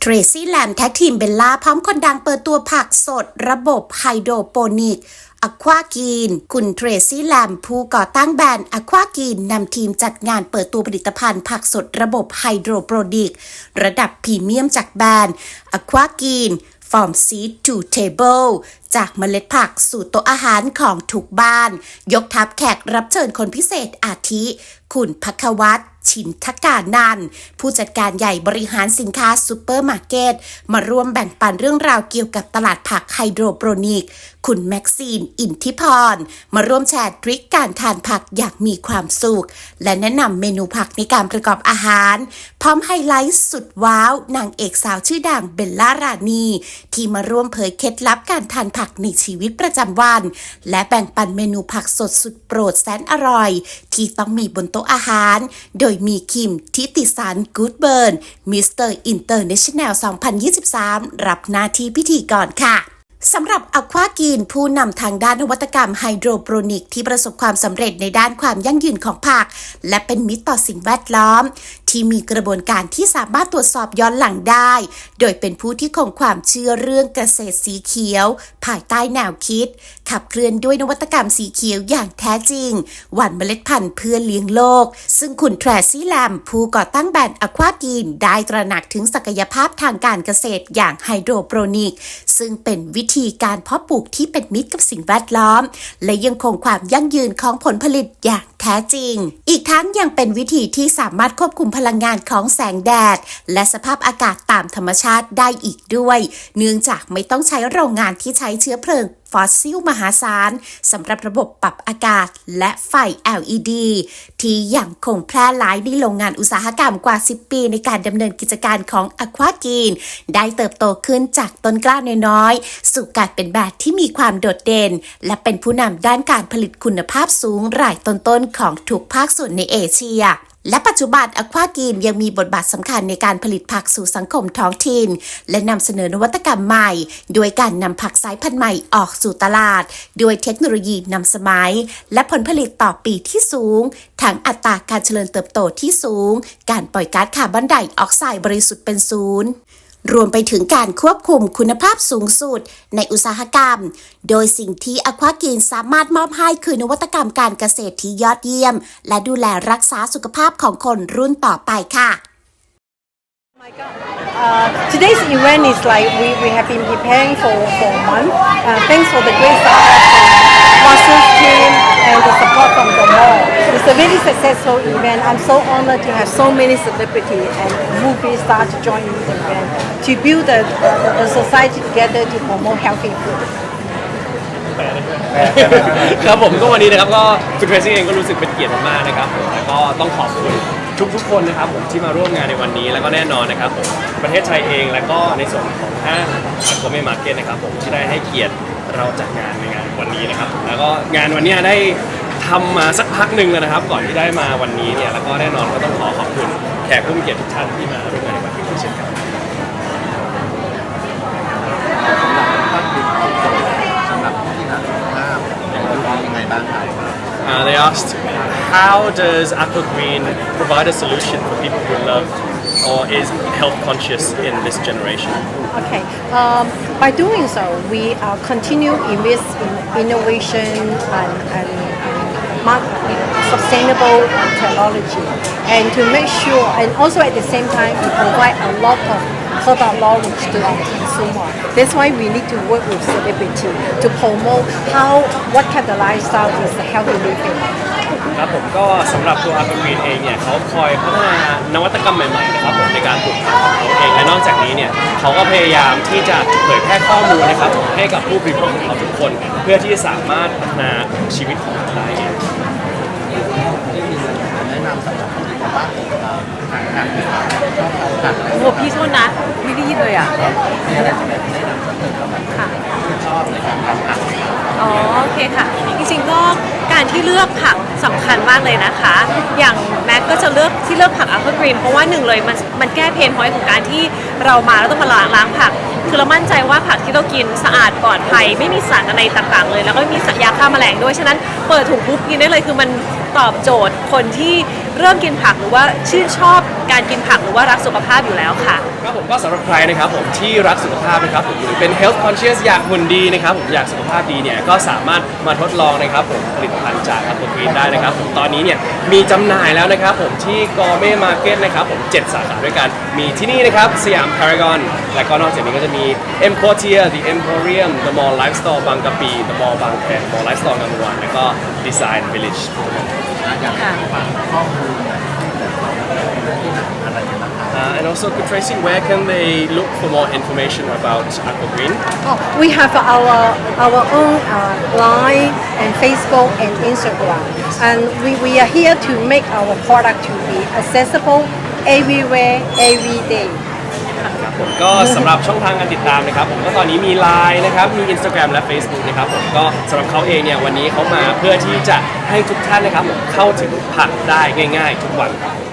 เทรซี่แลมแท็กทีมเบลล่าพร้อมคนดังเปิดตัวผักสด ระบบไฮโดรโปนิกอควากีน คุณเทรซี่แลมผู้ก่อตั้งแบรนด์อควากีนนำทีมจัดงานเปิดตัวผลิตภัณฑ์ผักสดระบบไฮโดรโปรดิกระดับพรีเมียมจากแบรนด์อควากีน From Seed to Table จากเมล็ดผักสู่โต๊ะอาหารของทุกบ้าน ยกทัพแขกรับเชิญคนพิเศษอาทิคุณพักวัตชินทการนันผู้จัดการใหญ่บริหารสินค้าซูเปอร์มาร์เก็ต มาร่วมแบ่งปันเรื่องราวเกี่ยวกับตลาดผักไฮโดรโปรนิก คุณแม็กซีน อินทิพร มาร่วมแชร์ทริคการทานผักอย่างมีความสุข และแนะนำเมนูผักในการประกอบอาหาร พร้อมไฮไลท์สุดว้าว นางเอกสาวชื่อดังเบลล่ารานี ที่มาร่วมเผยเคล็ดลับการทานผักในชีวิตประจำวัน และแบ่งปันเมนูผักสดสุดโปรดแสนอร่อย ที่ต้องมีบนโต๊ะอาหาร โดยมีคิมทิติสันกูดเบิร์นมิสเตอร์อินเตอร์เนชั่นแนล 2023 รับหน้าที่พิธีกรค่ะ สำหรับอควากีนผู้นำทางด้านนวัตกรรมไฮโดรโปรนิกที่ประสบความสำเร็จในด้านความยั่งยืนของผัก และเป็นมิตรต่อสิ่งแวดล้อม ที่มีกระบวนการที่สามารถตรวจสอบย้อนหลังได้ โดยเป็นผู้ที่คงความเชื่อเรื่องเกษตรสีเขียว ภายใต้แนวคิด ขับเคลื่อนด้วยนวัตกรรมสีเขียวอย่างแท้จริง หว่านเมล็ดพันธุ์เพื่อเลี้ยงโลก ซึ่งคุณแทรซี่แลมผู้ก่อตั้งแบรนด์อควากีนได้ตระหนักถึงศักยภาพทางการเกษตรอย่างไฮโดรโปรนิก ซึ่งเป็นวิธีการเพาะปลูกที่เป็นมิตรกับสิ่งแวดล้อม และยังคงความยั่งยืนของผลผลิตอย่างแท้จริง อีกทั้งยังเป็นวิธีที่สามารถควบคุมพลังงานของแสงแดด และสภาพอากาศตามธรรมชาติได้อีกด้วย เนื่องจากไม่ต้องใช้โรงงานที่ใช้เชื้อเพลิงฟอสซิลมหาศาลสำหรับระบบปรับอากาศและไฟ LED ที่ยังคงแพร่หลายในโรงงานอุตสาหกรรมกว่า 10 ปีในการดำเนินกิจการของ Aqua g e n ได้เติบโตขึ้นจากต้นกล้าน้อยๆ สู่การเป็นแบรนด์ที่มีความโดดเด่น และเป็นผู้นำด้านการผลิตคุณภาพสูงรายต้นๆของทุกภาคส่วนในเอเชียและปัจจุบันอควากีนยังมีบทบาทสำคัญในการผลิตผักสู่สังคมท้องถิ่น และนำเสนอนวัตกรรมใหม่ โดยการนำผักสายพันธุ์ใหม่ออกสู่ตลาด โดยเทคโนโลยีนำสมัย และผลผลิตต่อปีที่สูง ทั้งอัตราการเจริญเติบโตที่สูง การปล่อยก๊าซคาร์บอนไดออกไซด์บริสุทธิ์เป็นศูนย์ รวมไปถึงการควบคุมคุณภาพสูงสุดในอุตสาหกรรม โดยสิ่งที่อควากินสามารถมอบให้คือนวัตกรรมการเกษตรที่ยอดเยี่ยม และดูแลรักษาสุขภาพของคนรุ่นต่อไปค่ะ Uh, today's event is like we, we have been preparing for, for a month. Uh, thanks for the great support from Boston's team and the support from the mall. It's a really successful event. I'm so honored to have so many celebrities and movie stars to join in the event to build the, society together to promote healthy food. ครับผมก็วันนี้นะครับก็คุณเทรซี่เองก็รู้สึกเป็นเกียรติมากๆนะครับผมแล้วก็ต้องขอบคุณทุกๆคนนะครับผมที่มาร่วมงานในวันนี้แล้วก็แน่นอนนะครับผมประเทศไทยเองแล้วก็ในส่วนของห้างโกเมมาร์เก็ตนะครับผมที่ได้ให้เกียรติเราจัดงานในงานวันนี้นะครับแล้วก็งานวันนี้ได้ทำมาสักพักหนึ่งแล้วนะครับ ก่อนที่ได้มาวันนี้เนี่ยแล้วก็แน่นอนก็ต้องขอขอบคุณแขกผู้มีเกียรติทุกท่านที่มาร่วมงานในวันนี้เช่นกัน how does Aqua Green provide a solution for people who love or is health conscious in this generation? Okay. Um, by doing so, we uh, continue invest in innovation and, and, sustainable technology, and to make sure, and also at the same time, to provide a lot of product knowledge to our consumer. That's why we need to work with celebrity to promote how what kind of lifestyle is healthy living. ครับผมก็สำหรับตัว Aqua Green เองเนี่ยเขาคอยพัฒนานวัตกรรมใหม่ๆนะครับผมในการปลูกผักของเขาเองและนอกจากนี้เนี่ยเขาก็พยายามที่จะเผยแพร่ข้อมูลนะครับผมให้กับผู้บริโภคของเขาทุกคน เพื่อที่จะสามารถพัฒนาชีวิตของเขาได้เองแนะนำสำหรับคนที่บอกว่าเอ่อหาอาหารที่ชอบทานอะไรโอ้พี่โทษนะไม่ได้ยินเลยอะ มีอะไรจะแบบแนะนำคนที่เขาแบบค่ะ ชอบในการทำอาหาร อ๋อโอเคค่ะ จริงๆก็การที่เลือกผัก สำคัญมากเลยนะคะ อย่างแม็กก็จะเลือกที่เลือกผักอัลฟากรีนเพราะว่าหนึ่งเลยมันมันแก้เพนพอยต์ของการที่เรามาแล้วต้องมาล้างล้างผัก คือเรามั่นใจว่าผักที่เรากินสะอาดปลอดภัย ไม่มีสารอะไรต่างๆเลย แล้วก็ไม่มียาฆ่าแมลงด้วยฉะนั้นเปิดถุงปุ๊บกินได้เลยคือมันตอบโจทย์คนที่เริ่มกินผักหรือว่าชื่นชอบการกินผักหรือว่ารักสุขภาพอยู่แล้วค่ะ ครับผมก็สำหรับใครนะครับผมที่รักสุขภาพนะครับผมหรือเป็น health conscious อยากหุ่นดีนะครับผมอยากสุขภาพดีเนี่ยก็สามารถมาทดลองนะครับผมผลิตภัณฑ์จากอัลโกรีนได้นะครับผมตอนนี้เนี่ยมีจำหน่ายแล้วนะครับผมที่กอเม่มาร์เก็ตนะครับผม 7 สาขาด้วยกันมีที่นี่นะครับสยามพารากอนและก็นอกจากนี้ก็จะมM Quartier The Emporium The Mall Life Store บางกะปิ The Mall บางแค Mall Life Store งามวงศ์วานแล้วก็ Design Village อยากให้ฝากข้อมูลอะไรกันบ้างครับ Uh, and also, good Tracy, where can they look for more information about Aqua Green? Oh, we have our our own uh, line and Facebook and Instagram, and we, we are here to make our product to be accessible everywhere, every day. ผมก็สำหรับช่องทางการติดตามนะครับผมก็ตอนนี้มี Line นะครับ มี Instagram และ Facebook นะครับผมก็สำหรับเขาเองเนี่ยวันนี้เขามาเพื่อที่จะให้ทุกท่านนะครับผมเข้าถึงผักได้ง่าย ๆ ทุกวันครับ